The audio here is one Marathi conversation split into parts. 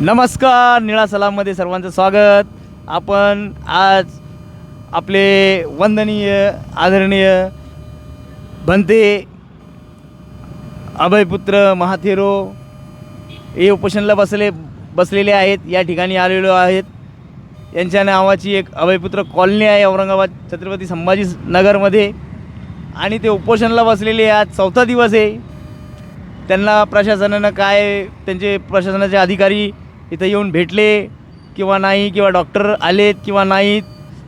नमस्कार निळा सलाममध्ये सर्वांचं स्वागत. आपण आज आपले वंदनीय आदरणीय भंते अभयपुत्र महाथेरो. हे उपोषणला बसले बसलेले आहेत या ठिकाणी आलेलो आहेत. यांच्या नावाची एक अभयपुत्र कॉलनी आहे औरंगाबाद छत्रपती संभाजी नगरमध्ये. आणि ते उपोषणला बसलेले आज चौथा दिवस आहे. त्यांना प्रशासनानं काय त्यांचे प्रशासनाचे अधिकारी इथं येऊन भेटले किंवा नाही किंवा डॉक्टर आलेत किंवा नाहीत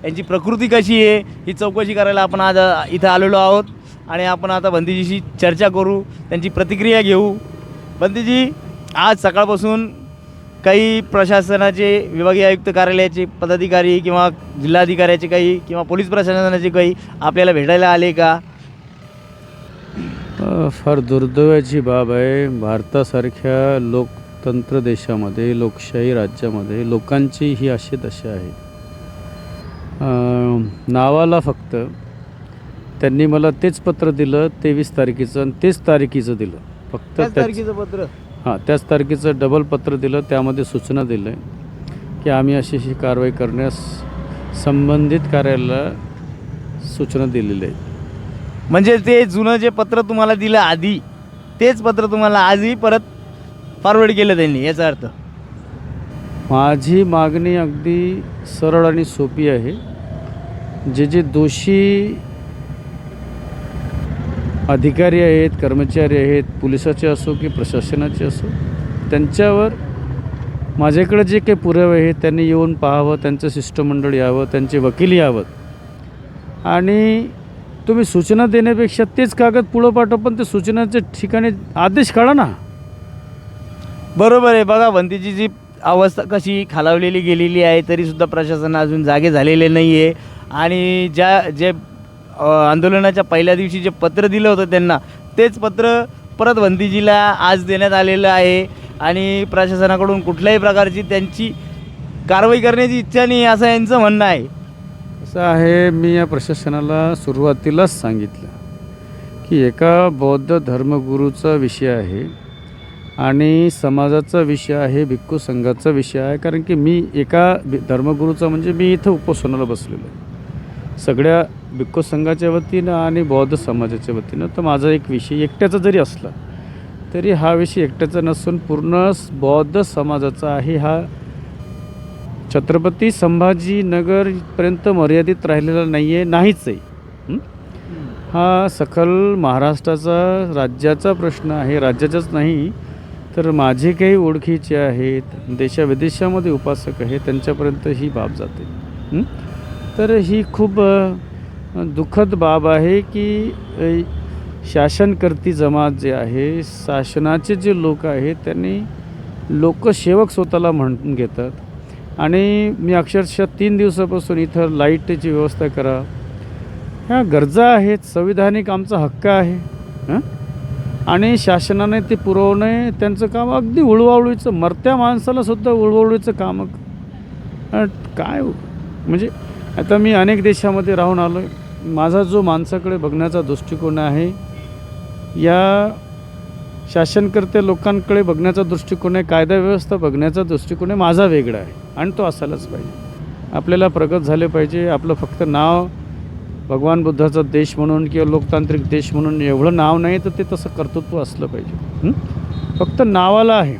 यांची प्रकृती कशी आहे ही चौकशी करायला आपण आज इथं आलेलो आहोत. आणि आपण आता बंदीजीशी चर्चा करू त्यांची प्रतिक्रिया घेऊ. बंदीजी आज सकाळपासून काही प्रशासनाचे विभागीय आयुक्त कार्यालयाचे पदाधिकारी किंवा जिल्हाधिकाऱ्याचे काही किंवा पोलीस प्रशासनाचे काही आपल्याला भेटायला आले का? फार दुर्दैवाची बाब आहे. भारतासारख्या लोक लोकतंत्र देशामध्ये लोकशाही राज्यामध्ये लोकांची ही अशी दशा आहे. नावाला फक्त त्यांनी मला तेच पत्र दिलं तेवीस तारखेचं आणि तेच तारखेचं दिलं. फक्त तारखेचं पत्र? हां त्याच तारखेचं डबल पत्र दिलं त्यामध्ये सूचना दिलं आहे की आम्ही अशी अशी कारवाई करण्यास संबंधित कार्यालयाला सूचना दिलेल्या आहेत. म्हणजे ते जुनं जे पत्र तुम्हाला दिलं आधी तेच पत्र तुम्हाला आजही परत फॉरवर्ड केलं त्यांनी याचा अर्थ. माझी मागणी अगदी सरळ आणि सोपी आहे. जे जे दोषी अधिकारी आहेत कर्मचारी आहेत पोलिसाचे असो की प्रशासनाचे असो त्यांच्यावर माझ्याकडे जे काही पुरावे आहेत त्यांनी येऊन पाहावं त्यांचं शिष्टमंडळ यावं त्यांचे वकील यावं. आणि तुम्ही सूचना देण्यापेक्षा तेच कागद पुढं पाठवा पण ते सूचनाच्या ठिकाणी आदेश काढा ना. बरोबर आहे. बघा वंतीची जी अवस्था कशी खालावलेली गेलेली आहे तरीसुद्धा प्रशासन अजून जागे झालेले नाही आहे आणि ज्या जे आंदोलनाच्या पहिल्या दिवशी जे पत्र दिलं होतं त्यांना तेच पत्र परत बंदीजीला आज देण्यात आलेलं आहे. आणि प्रशासनाकडून कुठल्याही प्रकारची त्यांची कारवाई करण्याची इच्छा नाही असं यांचं म्हणणं आहे. असं आहे मी या प्रशासनाला सुरुवातीलाच सांगितलं की एका बौद्ध धर्मगुरूचा विषय आहे. आणि समाजाचा विषय आहे भिक्खू संघाचा विषय आहे. कारण की मी एका धर्मगुरूचा म्हणजे मी इथं उपोषणाला बसलेलो आहे. सगळ्या भिक्खू संघाच्या वतीनं आणि बौद्ध समाजाच्या वतीनं तर माझा एक विषय एकट्याचा जरी असला तरी हा विषय एकट्याचा नसून पूर्ण बौद्ध समाजाचा आहे. हा छत्रपती संभाजीनगरपर्यंत मर्यादित राहिलेला नाही आहे नाहीच आहे. हं? हा. सखल महाराष्ट्राचा राज्याचा प्रश्न आहे. राज्याचाच नाही तर माझे काही ओळखीचे आहेत देशाविदेशामध्ये उपासक आहेत त्यांच्यापर्यंत ही बाब जाते. तर ही खूप दुःखद बाब आहे की शासनकर्ती जमात जे आहे शासनाचे जे लोक आहेत त्यांनी लोकसेवक स्वतःला म्हणून घेतात. आणि मी अक्षरशः तीन दिवसापासून इथं लाईटची व्यवस्था करा. ह्या गरजा आहेत संविधानिक आमचा हक्क आहे. हं? आणि शासनाने ते पुरवणे त्यांचं काम अगदी उळवावळीचं मरत्या माणसाला सुद्धा काम. काय हो? म्हणजे आता मी अनेक देशामध्ये राहून आलो आहे माझा जो माणसाकडे बघण्याचा दृष्टिकोन आहे या शासनकर्ते लोकांकडे बघण्याचा दृष्टिकोन आहे कायदा व्यवस्था बघण्याचा दृष्टिकोन आहे माझा वेगळा आहे. आणि तो असायलाच पाहिजे. आपल्याला प्रगत झाले पाहिजे आपलं फक्त नाव भगवान बुद्धाचा देश म्हणून किंवा लोकतांत्रिक देश म्हणून एवढं नाव नाही तर ते तसं कर्तृत्व असलं पाहिजे. फक्त नावाला आहे.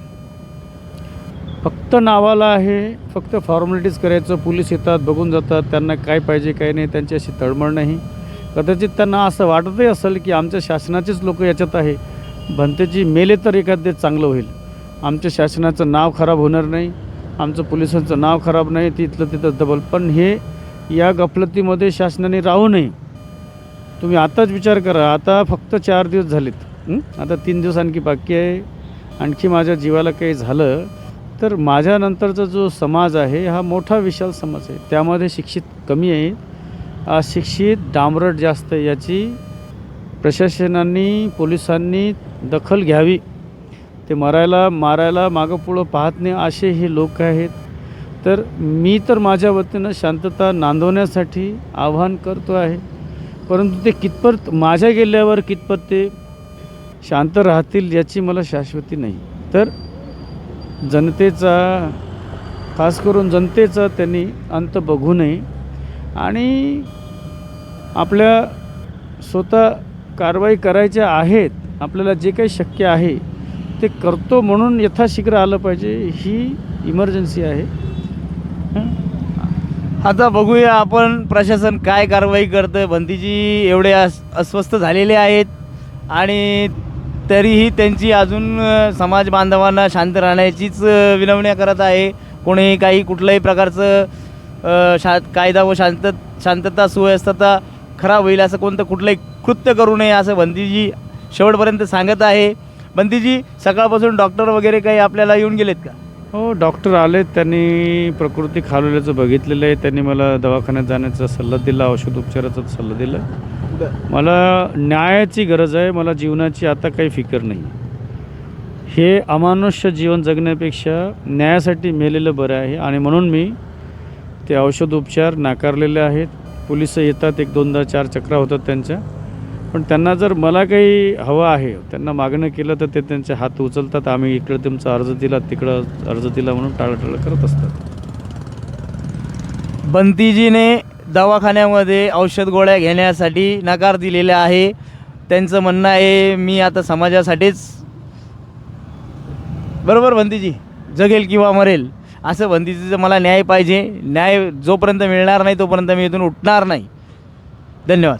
फक्त नावाला आहे फक्त फॉर्मॅलिटीज करायचं पोलीस येतात बघून जातात त्यांना काय पाहिजे काय नाही त्यांच्याशी तळमळ नाही. कदाचित त्यांना असं वाटतही असेल की आमच्या शासनाचेच लोक याच्यात आहे. भंतेची मेले तर एखादे चांगलं होईल. आमच्या शासनाचं नाव खराब होणार नाही. आमचं पोलिसांचं नाव खराब नाही. तिथलं तिथं डबल पण हे या गफलतीमध्ये शासनाने राहू नये. तुम्ही आताच विचार करा. आता फक्त चार दिवस झालेत. आता तीन दिवस आणखी बाकी आहे. आणखी माझ्या जीवाला काही झालं तर माझ्यानंतरचा जो समाज आहे हा मोठा विशाल समाज आहे. त्यामध्ये शिक्षित कमी आहे. अशिक्षित डांबरट जास्त आहे. याची प्रशासनांनी पोलिसांनी दखल घ्यावी. ते मरायला मारायला मागं पुढं पाहत नाही असे हे लोक आहेत. तर मी तर माझ्या वतीनं शांतता नांदवण्यासाठी आव्हान करतो आहे. परंतु ते कितपत माझ्या गेल्यावर कितपत ते शांत राहतील याची मला शाश्वती नाही. तर जनतेचा खास करून जनतेचा त्यांनी अंत बघू नये आणि आपल्या स्वतः कारवाई करायच्या आहेत आपल्याला जे काही शक्य आहे ते करतो म्हणून यथाशीघ्र आलं पाहिजे ही इमर्जन्सी आहे. आता बघूया आपण प्रशासन काय कारवाई करतं भंतीजी एवढे अस अस्वस्थ झालेले आहेत आणि तरीही त्यांची अजून समाज बांधवांना शांत राहण्याचीच विनवण्या करत आहे. कोणीही काही कुठल्याही प्रकारचं शा कायदा व शांत शांतता सुव्यवस्थता खराब होईल असं कोणतं कुठलंही कृत्य करू नये असं बंदीजी शेवटपर्यंत सांगत आहे. बंदीजी सकाळपासून डॉक्टर वगैरे काही आपल्याला येऊन गेलेत का? हो डॉक्टर आले त्यांनी प्रकृती खालवल्याचं बघितलेलं आहे. त्यांनी मला दवाखान्यात जाण्याचा सल्ला दिला औषध उपचाराचा सल्ला दिला. मला न्यायाची गरज आहे मला जीवनाची आता काही फिकर नाही. हे अमानुष्य जीवन जगण्यापेक्षा न्यायासाठी मेलेलं बरं आहे आणि म्हणून मी ते औषध उपचार नाकारलेले आहेत. पोलीस येतात एक दोनदा चार चक्रा होतात त्यांच्या. पण त्यांना जर मला काही हवं आहे त्यांना मागणं केलं तर ते त्यांचे हात उचलतात. आम्ही इकडं तुमचा अर्ज दिला तिकडं अर्ज दिला म्हणून टाळाटाळ करत असतात. बंतीजीने दवाखान्यामध्ये औषध गोळ्या घेण्यासाठी नकार दिलेला आहे. त्यांचं म्हणणं आहे मी आता समाजासाठीच बरोबर बंतीजी? जगेल किंवा मरेल असं बंदीचं मला न्याय पाहिजे. न्याय जोपर्यंत मिळणार नाही तोपर्यंत मी इथून उठणार नाही. धन्यवाद.